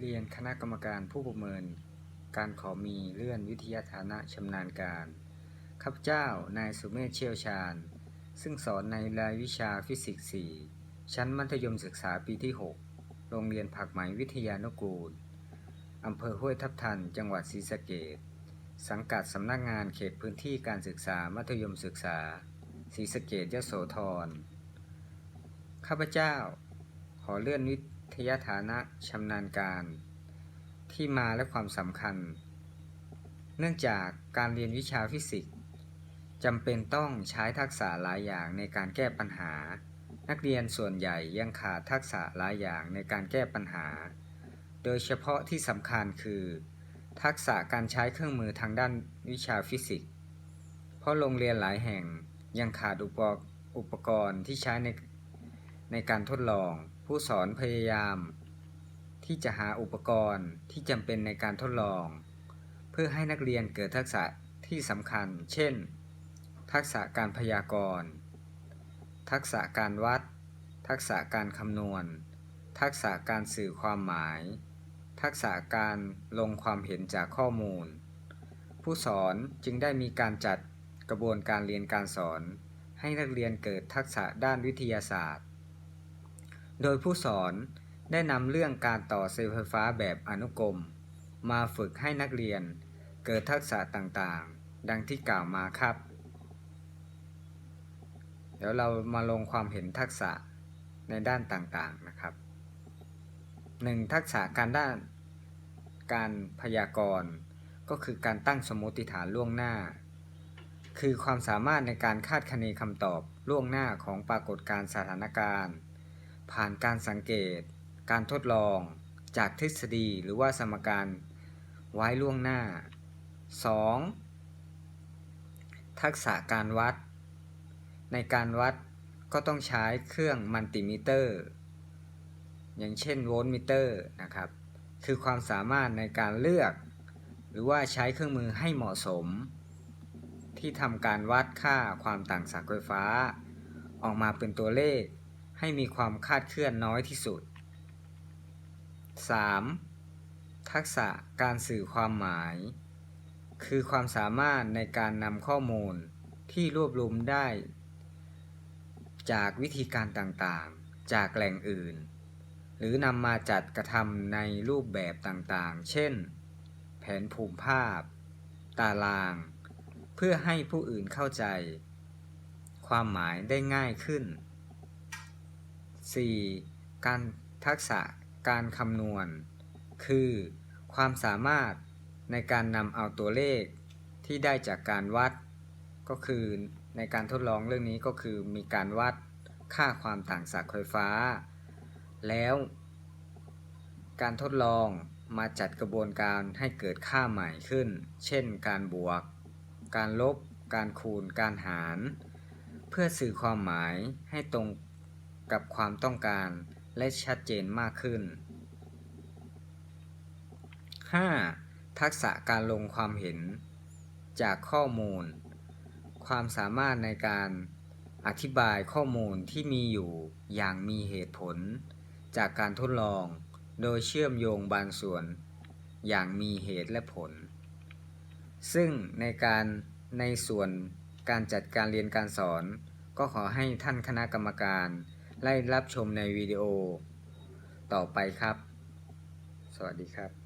เรียนคณะกรรมการผู้ประเมิน การขอมีเลื่อนวิทยาฐานะชำนาญการข้าพเจ้านายสุเมธเชี่ยวชาญ ซึ่งสอนในรายวิชาฟิสิกส์ 4 ชั้นมัธยมศึกษาปีที่ 6 โรงเรียนผักไหมวิทยานุกูลอำเภอห้วยทับทัน จังหวัดศรีสะเกษสังกัดสำนักงานเขตพื้นที่การศึกษามัธยมศึกษาศรีสะเกษยโสธรข้าพเจ้า ขอเลื่อนวิ ทยฐานะชำนาญการ ที่มาและความสำคัญ เนื่องจากการเรียนวิชาฟิสิกส์จำเป็นต้องใช้ทักษะหลายอย่างในการแก้ปัญหา นักเรียนส่วนใหญ่ยังขาดทักษะหลายอย่างในการแก้ปัญหา โดยเฉพาะที่สำคัญคือ ทักษะการใช้เครื่องมือทางด้านวิชาฟิสิกส์เพราะโรงเรียนหลายแห่งยังขาดอุปกรณ์ที่ใช้ใน ในการทดลอง ผู้สอนพยายาม ที่จะหาอุปกรณ์ที่จำเป็นในการทดลอง เพื่อให้นักเรียนเกิดทักษะที่สำคัญ เช่น ทักษะการพยากรณ์ ทักษะการวัด ทักษะการคำนวณ ทักษะการสื่อความหมาย ทักษะการลงความเห็นจากข้อมูล ผู้สอนจึงได้มีการจัดกระบวนการเรียนการสอน ให้นักเรียนเกิดทักษะด้านวิทยาศาสตร์ โดยผู้สอนได้นำเรื่องการต่อเซลล์ไฟฟ้าแบบอนุกรม มาฝึกให้นักเรียนเกิดทักษะต่างๆ ดังที่กล่าวมาครับ เดี๋ยวเรามาลงความเห็นทักษะในด้านต่างๆนะครับ 1. ทักษะการด้านการพยากรณ์ก็คือการตั้งสมมติฐานล่วงหน้า คือความสามารถในการคาดคะเนคำตอบล่วงหน้าของปรากฏการณ์สถานการณ์ ผ่านการสังเกต การทดลอง จากทฤษฎีหรือว่าสมการไว้ล่วงหน้า 2. ทักษะการวัด ในการวัดก็ต้องใช้เครื่องมัลติมิเตอร์ อย่างเช่นโวลต์มิเตอร์นะครับ คือความสามารถในการเลือก หรือว่าใช้เครื่องมือให้เหมาะสม ที่ทำการวัดค่าความต่างศักย์ไฟฟ้า ออกมาเป็นตัวเลข ให้มีความคาดเคลื่อนน้อยที่สุด 3. ทักษะการสื่อความหมาย คือความสามารถในการนำข้อมูลที่รวบรวมได้ จากวิธีการต่างๆ จากแหล่งอื่น หรือนำมาจัดกระทำในรูปแบบต่างๆ เช่น แผนภูมิภาพ ตาราง เพื่อให้ผู้อื่นเข้าใจ ความหมายได้ง่ายขึ้น 4. การทักษะการคำนวณ คือ ความสามารถในการนำเอาตัวเลขที่ได้จากการวัด ก็คือในการทดลองเรื่องนี้ก็คือมีการวัดค่าความต่างศักย์ไฟฟ้า แล้วการทดลองมาจัดกระบวนการให้เกิดค่าใหม่ขึ้น เช่น การบวก การลบ การคูณ การหาร เพื่อสื่อความหมายให้ตรง กับความต้องการและชัดเจนมากขึ้น 5. ทักษะการลงความเห็น จากข้อมูล ความสามารถในการอธิบายข้อมูลที่มีอยู่อย่างมีเหตุผล จากการทดลอง โดยเชื่อมโยงบางส่วน อย่างมีเหตุและผล ซึ่งในการในส่วนการจัดการเรียนการสอน ก็ขอให้ท่านคณะกรรมการ ไล่รับชมในวิดีโอต่อไปครับ สวัสดีครับ